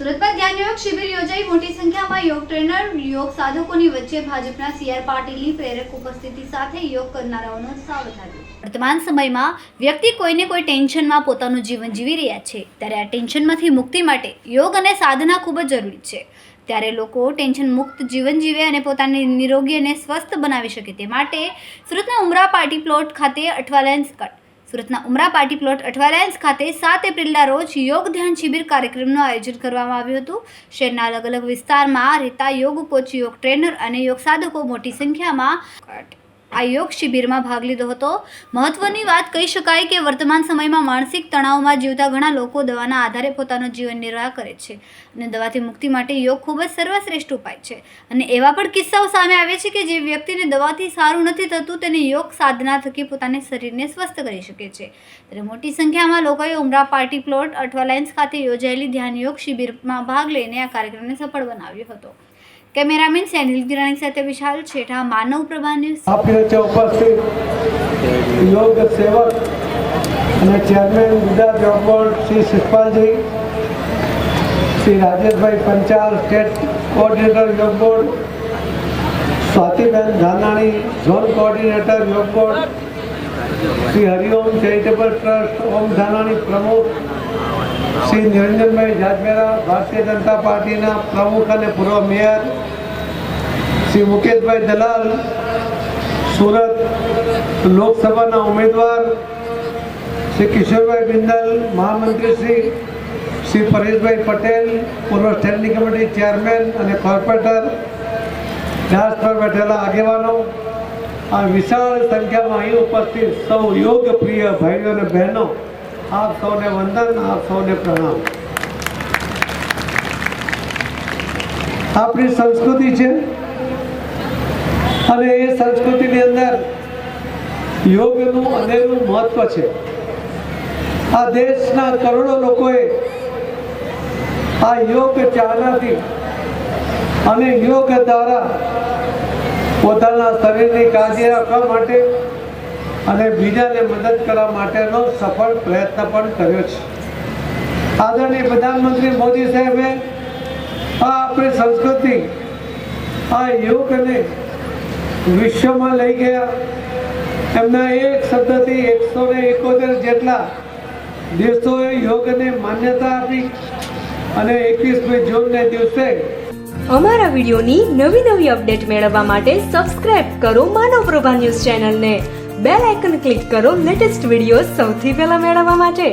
યોગ શિબિર યોજાઈ. મોટી સંખ્યામાં યોગ ટ્રેનર, યોગ સાધકોની વચ્ચે ભાજપના સીઆર પાટીલની પ્રેરક ઉપસ્થિતિ સાથે યોગ કરનારાઓનો વધાર્યો. વર્તમાન સમયમાં વ્યક્તિ કોઈને કોઈ ટેન્શનમાં પોતાનું જીવન જીવી રહ્યા છે. ત્યારે આ ટેન્શનમાંથી મુક્તિ માટે યોગ અને સાધના ખૂબ જ જરૂરી છે. ત્યારે લોકો ટેન્શન મુક્ત જીવન જીવે અને પોતાને નિરોગી અને સ્વસ્થ બનાવી શકે તે માટે સુરતના ઉમરા પાર્ટી પ્લોટ ખાતે અઠવાલેન્સ કટ સુરતના ઉમરા પાર્ટી પ્લોટ અઠવાલાયન્સ ખાતે સાત એપ્રિલના રોજ યોગ ધ્યાન શિબિર કાર્યક્રમનું આયોજન કરવામાં આવ્યું હતું. શહેરના અલગ અલગ વિસ્તારમાં રહેતા યોગ કોચ, યોગ ટ્રેનર અને યોગ સાધકો મોટી સંખ્યામાં આ યોગ શિબિરમાં ભાગ લીધો હતો. મહત્વની વાત કહી શકાય કે વર્તમાન સમયમાં માનસિક તણાવમાં જીવતા ઘણા લોકો દવાના આધારે પોતાનો જીવન નિર્વાહ કરે છે અને દવાથી મુક્તિ માટે યોગ ખૂબ જ સર્વશ્રેષ્ઠ ઉપાય છે. અને એવા પણ કિસ્સાઓ સામે આવે છે કે જે વ્યક્તિને દવાથી સારું નથી થતું, તેને યોગ સાધના થકી પોતાના શરીરને સ્વસ્થ કરી શકે છે. ત્યારે મોટી સંખ્યામાં લોકોએ ઉમરા પાર્ટી પ્લોટ, અઠવાલાયન્સ ખાતે યોજાયેલી ધ્યાન યોગ શિબિરમાં ભાગ લઈને આ કાર્યક્રમને સફળ બનાવ્યો હતો. કેમેરામેન સેનિલ ગિરાણી સાથે વિશાલ છેઠા, માનવ પ્રભા ન્યૂઝ. આપની છે ઉપસ્થિત યોગ સેવક અને chairman Gujarat Yog board Shri Shishpalji Shri Rajeshbhai Panchal, state coordinator Yog board, Swatiben Dhanani, zone coordinator Yog board, Shri Hariom charitable trust, Om Dhanani પ્રમુખ, શ્રી નિરંજનભાઈ જાજમેરા, ભારતીય જનતા પાર્ટીના પ્રમુખ અને પૂર્વ મેયર, શ્રી મુકેશભાઈ દલાલ સુરત લોકસભાના ઉમેદવાર શ્રી કિશોરભાઈ બિંદલ, મહામંત્રી શ્રી શ્રી પરેશભાઈ પટેલ, પૂર્વ સ્ટેન્ડિંગ કમિટી ચેરમેન અને કોર્પોરેટર વ્યાસ પર બેઠેલા આગેવાનો. આ વિશાળ સંખ્યામાં અહીં ઉપસ્થિત સૌ યોગ પ્રિય ભાઈઓ અને બહેનો, આપ સૌને વંદન, આપ સૌને પ્રણામ. આપણી સંસ્કૃતિ છે અને એ સંસ્કૃતિની અંદર યોગનું અનેરું મહત્વ છે. આ દેશના કરોડો લોકોએ આ યોગ ચાલનાથી અને યોગ દ્વારા પોતાના શરીરની કાળજી રાખવા માટે અને બીજાને મદદ કરવા માટેનો સફળ પ્રયત્ન પણ કર્યો છે. આદરણીય પ્રધાનમંત્રી મોદી સાહેબે આ આપણી સંસ્કૃતિ, આ યોગને વિશ્વમાં લઈ ગયા. એમના એક શબ્દથી એકસો ને એકોતેર જેટલા દેશોએ યોગને માન્યતા આપી અને એકવીસમી જૂનને દિવસે અમારા વિડીયોની નવી નવી અપડેટ મેળવવા માટે સબસ્ક્રાઇબ કરો માનવ પ્રભા ન્યૂઝ ચેનલને. બેલ આઇકન ક્લિક કરો લેટેસ્ટ વીડિયો સૌથી પહેલા મેળવવા માટે.